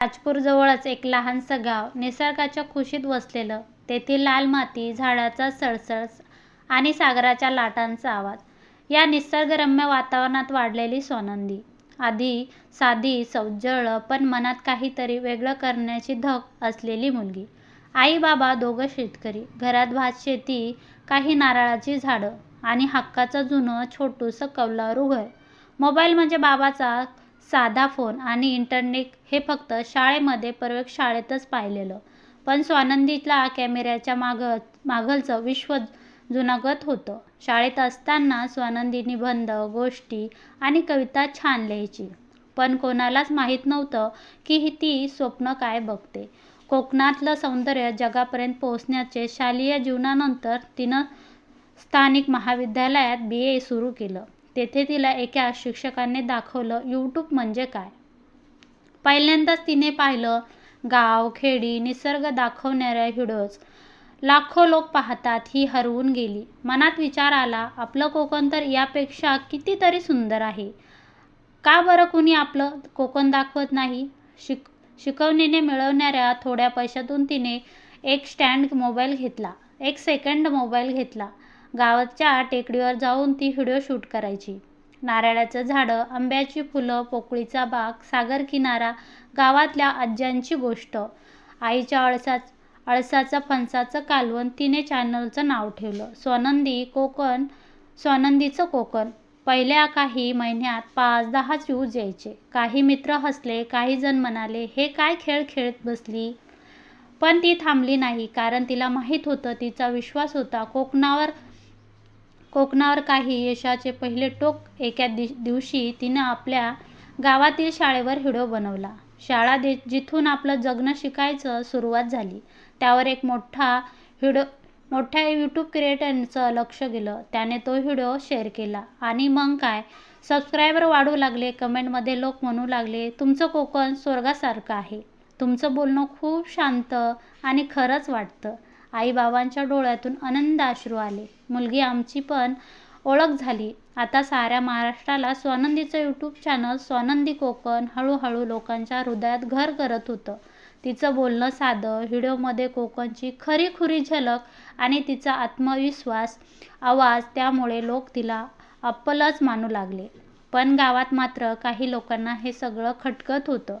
राजपूरजवळच एक लहानसं गाव निसर्गाच्या खुशीत वसलेलं. तेथील लाल माती, झाडाचा सळसळ आणि सागराच्या लाटांचा आवाज या निसर्गरम्य वातावरणात वाढलेली सोनंदी आधी साधी, सौज्वळ पण मनात काहीतरी वेगळं करण्याची धक असलेली मुलगी. आई-बाबा दोघं शेतकरी. घरात भात शेती काही नारळाची झाडं आणि हक्काचं जुनं छोटूसं कौलारू घर. मोबाईल म्हणजे बाबाचा साधा फोन आणि इंटरनेट हे फक्त शाळेमध्ये प्रयोगशाळेतच पाहिलेलं. पण स्वानंदीला कॅमेऱ्याच्या माग मागलचं विश्व जुनागत होतं. शाळेत असताना स्वानंदी निबंध, गोष्टी आणि कविता छान लिहायची. पण कोणालाच माहीत नव्हतं की ती स्वप्न काय बघते कोकणातलं सौंदर्य जगापर्यंत पोहोचण्याचे शालेय जीवनानंतर तिनं स्थानिक महाविद्यालयात बी. ए. सुरू केलं. तेथे तिला एका शिक्षकाने दाखवलं यूट्यूब म्हणजे काय. पहिल्यांदाच तिने पाहिलं गाव-खेडी, निसर्ग दाखवणाऱ्या व्हिडिओज. लाखो लोक पाहतात ही हरवून गेली. मनात विचार आला, आपलं कोकण तर यापेक्षा कितीतरी सुंदर आहे. का बरं कुणी आपलं कोकण दाखवत नाही? शिक शिकवणीने मिळवणाऱ्या थोड्या पैशातून तिने एक स्टँड मोबाईल घेतला. एक सेकंड मोबाईल घेतला. गावाच्या टेकडीवर जाऊन ती व्हिडिओ शूट करायची. नारळाचं झाडं, आंब्याची फुलं, पोकळीचा बाग, सागर किनारा गावातल्या आज्यांची गोष्ट, आईच्या अळसाचं फणसाचं कालवण. तिने चॅनलचं नाव ठेवलं स्वानंदी कोकण. स्वानंदीचं कोकण. पहिल्या काही महिन्यात पाच-दहाच व्ह्यूज यायचे. काही मित्र हसले, काही जण म्हणाले, हे काय खेळ खेळत बसली. पण ती थांबली नाही. कारण तिला माहीत होतं, तिचा विश्वास होता कोकणावर कोकणावर काही यशाचे पहिले टोक. एका दिवशी तिनं आपल्या गावातील शाळेवर हिडो बनवला. शाळा जिथून आपलं जगणं शिकायचं सुरुवात झाली. त्यावर एक मोठ्ठा हिडो मोठ्या यूट्यूब क्रिएटरचं लक्ष गेलं. त्याने तो व्हिडिओ शेअर केला आणि मग काय, सबस्क्रायबर वाढू लागले. कमेंटमध्ये लोक म्हणू लागले, तुमचं कोकण स्वर्गासारखं आहे. तुमचं बोलणं खूप शांत आणि खरंच वाटतं. आई-बाबांच्या डोळ्यातून आनंदाश्रू आले. मुलगी आमची पण ओळख झाली. आता साऱ्या महाराष्ट्राला स्वानंदीचं यूट्यूब चॅनल स्वानंदी कोकण हळूहळू लोकांच्या हृदयात घर करत होतं. तिचं बोलणं साधं, व्हिडिओमध्ये कोकणची खरीखुरी झलक आणि तिचा आत्मविश्वास आवाज त्यामुळे लोक तिला अप्पलच मानू लागले. पण गावात मात्र काही लोकांना हे सगळं खटकत होतं.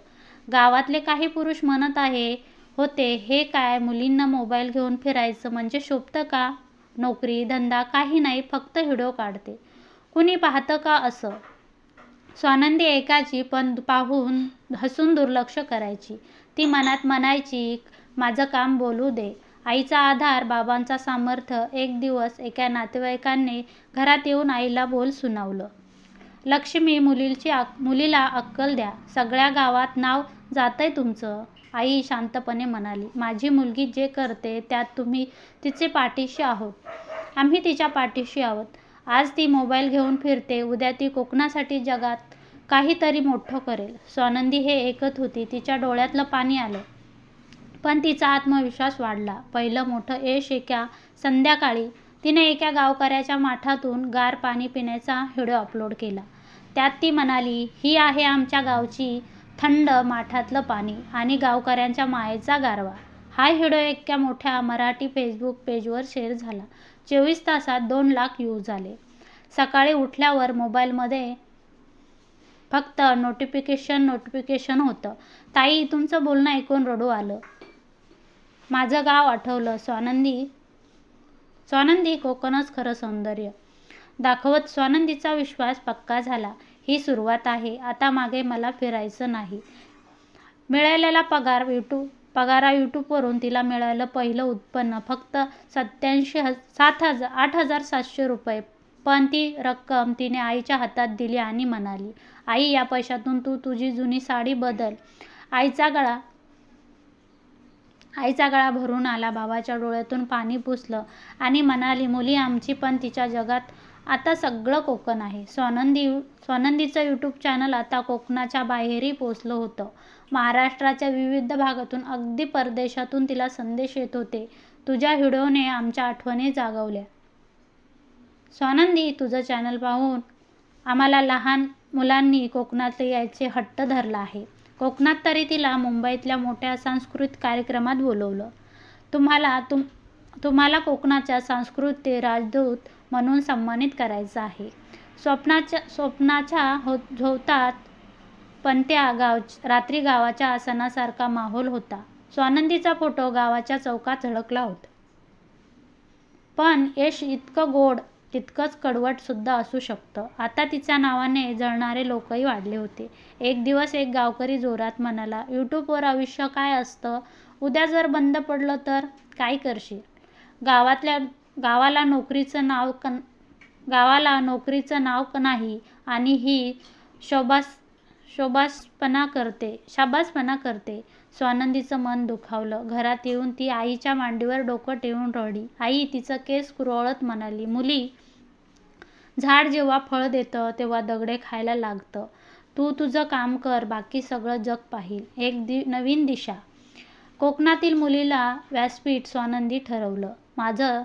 गावातले काही पुरुष म्हणत आहे होते, हे काय मुलींना मोबाईल घेऊन फिरायचं म्हणजे शोभतं का? नोकरी, धंदा काही नाही, फक्त व्हिडिओ काढते. कुणी पाहतं का असं? स्वानंदी ऐकायची पण पाहून हसून दुर्लक्ष करायची. ती मनात म्हणायची, माझं काम बोलू दे. आईचा आधार, बाबांचा सामर्थ्य. एक दिवस एका नातेवाईकाने घरात येऊन आईला बोल सुनावलं. लक्ष्मी, मुलीला अक्कल द्या. सगळ्या गावात नाव जातंय तुमचं. आई शांतपणे म्हणाली, माझी मुलगी जे करते त्यात तुम्ही तिचे पाठिशी आहोत आम्ही तिच्या पाठीशी आहोत. आज ती मोबाईल घेऊन फिरते उद्या ती कोकणासाठी जगात काहीतरी मोठं करेल. स्वानंदी हे ऐकत होती. तिच्या डोळ्यातलं पाणी आलं. पण तिचा आत्मविश्वास वाढला. पहिलं मोठं यश एका संध्याकाळी तिने एका गावकऱ्याच्या माठातून गार पाणी पिण्याचा व्हिडिओ अपलोड केला. त्यात ती म्हणाली, ही आहे आमच्या गावची थंड माठातलं पाणी आणि गावकऱ्यांच्या मायेचा गारवा. हा व्हिडिओ एका मोठ्या मराठी फेसबुक पेजवर शेअर झाला. चोवीस तासात दोन लाख व्ह्यूज झाले सकाळी उठल्यावर मोबाईलमध्ये फक्त नोटिफिकेशन नोटिफिकेशन होतं. ताई, तुमचं बोलणं ऐकून रडू आलं. माझं गाव आठवलं. स्वानंदी कोकणच खरं सौंदर्य दाखवत स्वानंदीचा विश्वास पक्का झाला. ही सुरुवात आहे. आता मागे मला फिरायचं नाही. मिळालेला पगार यूट्यूबवरून तिला मिळालं पहिलं उत्पन्न फक्त आठ हजार सातशे रुपये. पण ती रक्कम तिने आईच्या हातात दिली आणि म्हणाली, आई, या पैशातून तू तुझी जुनी साडी बदल. आईचा गळा आईचा गळा भरून आला. बाबाच्या डोळ्यातून पाणी पुसलं आणि म्हणाली, मुली आमची पण तिच्या जगात आता सगळं कोकण आहे. स्वानंदीचं यूट्यूब चॅनल आता कोकणाच्या बाहेरही पोचलं होतं. महाराष्ट्राच्या विविध भागातून, अगदी परदेशातून तिला संदेश येत होते. तुझ्या व्हिडिओने आमच्या आठवणी जागवल्या. स्वानंदी, तुझं चॅनल पाहून आम्हाला लहान मुलांनी कोकणात यायचे हट्ट धरला आहे. कोकणात तरी तिला मुंबईतल्या मोठ्या सांस्कृतिक कार्यक्रमात बोलवलं. तुम्हाला तुम तुम्हाला कोकणाच्या सांस्कृतिक राजदूत म्हणून सन्मानित करायचं आहे. स्वप्नाच्या स्वप्नाच्या हो, होतात पण त्या गाव रात्री गावाच्या आसनासारखा माहोल होता. स्वानंदीचा फोटो गावाच्या चौकात झळकला होता. पण यश इतकं गोड तितकंच कडवट सुद्धा असू शकतं. आता तिच्या नावाने जळणारे लोकही वाढले होते. एक दिवस एक गावकरी जोरात म्हणाला, यूट्यूबवर आयुष्य काय असतं? उद्या जर बंद पडलं तर काय करशील? गावातल्या गावाला नोकरीचं नाव क गावाला नोकरीचं नाव नाही आणि ही शोभास शोभासपणा करते शाबासपणा करते. स्वानंदीचं मन दुखावलं. घरात येऊन ती आईच्या मांडीवर डोकं ठेवून रडली. आई तिचं केस कुरवळत म्हणाली, मुली, झाड जेव्हा फळ देतं तेव्हा दगडे खायला लागतं. तू तुझं काम कर, बाकी सगळं जग पाहील. एक दि नवीन दिशा. कोकणातील मुलीला व्यासपीठ स्वानंदी ठरवलं. माझं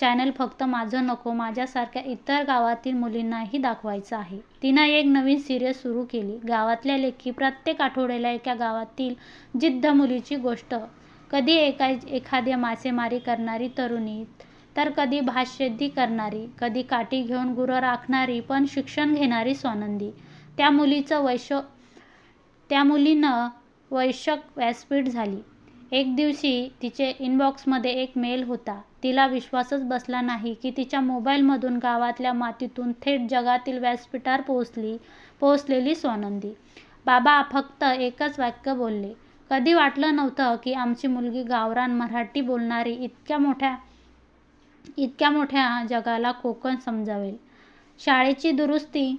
चॅनल फक्त माझं नको, माझ्यासारख्या इतर गावातील मुलींनाही दाखवायचं आहे. तिनं एक नवीन सिरियल सुरू केली, गावातल्या लेखी प्रत्येक आठवड्याला एका गावातील जिद्द मुलीची गोष्ट. कधी एका एखाद्या मासेमारी करणारी तरुणी, तर कधी भातशेती करणारी, कधी काठी घेऊन गुरं राखणारी पण शिक्षण घेणारी स्वानंदी. त्या मुलीचं वैश्य त्या मुलीनं वैशक व्यासपीठ झाली. एक दिवशी तिचे इनबॉक्समध्ये एक मेल होता. तिला विश्वासच बसला नाही की तिच्या मोबाईलमधून गावातल्या मातीतून थेट जगातील व्यासपीठावर पोहोचलेली स्वानंदी. बाबा फक्त एकच वाक्य बोलले, कधी वाटलं नव्हतं की आमची मुलगी गावरान मराठी बोलणारी इतक्या मोठ्या इतक्या मोठ्या जगाला कोकण समजावेल. शाळेची दुरुस्ती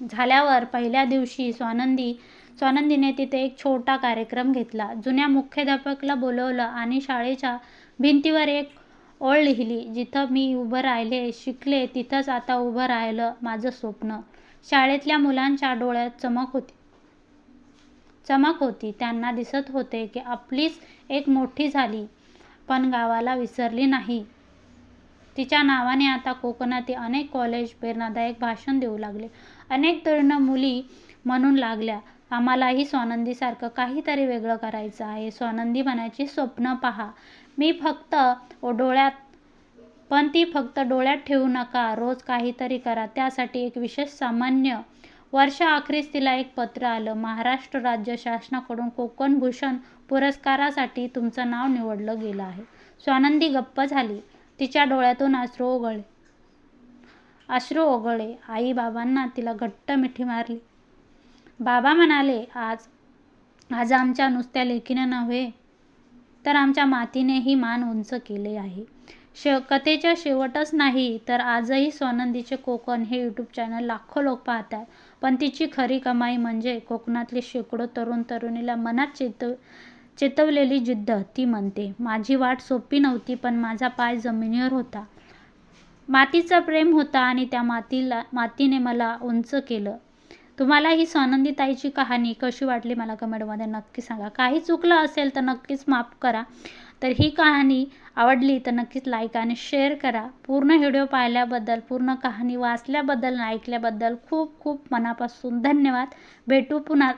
झाल्यावर पहिल्या दिवशी स्वानंदीने तिथे एक छोटा कार्यक्रम घेतला. जुन्या मुख्याध्यापकाला बोलावलं आणि शाळेच्या भिंतीवर एक ओळ लिहिली, जिथं मी उभं राहिले शिकले तिथंच आता उभं राहिलं माझं स्वप्न. शाळेतल्या मुलांच्या डोळ्यात चमक होती. त्यांना दिसत होते की आपली एक मोठी झाली, पण गावाला विसरली नाही. तिच्या नावाने आता कोकणातील अनेक कॉलेज प्रेरणादायक भाषण देऊ लागले. अनेक तरुण मुली म्हणून लागल्या, आम्हालाही स्वानंदीसारखं काहीतरी वेगळं करायचं आहे. स्वानंदी म्हणायची, स्वप्न पहा, मी फक्त डोळ्यात पण ती फक्त डोळ्यात ठेवू नका. रोज काहीतरी करा त्यासाठी. एक विशेष सामान्य. वर्षाअखेरीस तिला एक पत्र आलं. महाराष्ट्र राज्य शासनाकडून कोकण भूषण पुरस्कारासाठी तुमचं नाव निवडलं गेलं आहे. स्वानंदी गप्प झाली. तिच्या डोळ्यातून अश्रू ओघळे आई बाबांना तिला घट्ट मिठी मारली. बाबा म्हणाले, आज आज आमच्या नुसत्या लेखीनं नव्हे, तर आमच्या मातीनेही मान उंच केले आहे. कथेचा शेवटच नाही तर आजही स्वानंदीचे कोकण हे यूट्यूब चॅनल लाखो लोक पाहतात पण तिची खरी कमाई म्हणजे कोकणातले शेकडो तरुण तरुणीला मनात चेतवलेली जिद्द. ती म्हणते, माझी वाट सोपी नव्हती, पण माझा पाय जमिनीवर होता. मातीचा प्रेम होता आणि त्या मातीला मातीने मला उंच केलं. तुम्हाला ही स्वानंदीताईंची कहाणी कशी वाटली मला कमेंटमध्ये नक्की सांगा. काही चुकलं असेल तर नक्कीच माफ करा. तर ही कहाणी आवडली तर नक्कीच लाईक आणि शेअर करा. पूर्ण व्हिडिओ पाहिल्याबद्दल, पूर्ण कहाणी वाचल्याबद्दल ऐकल्याबद्दल खूप खूप मनापासून धन्यवाद. भेटू पुन्हा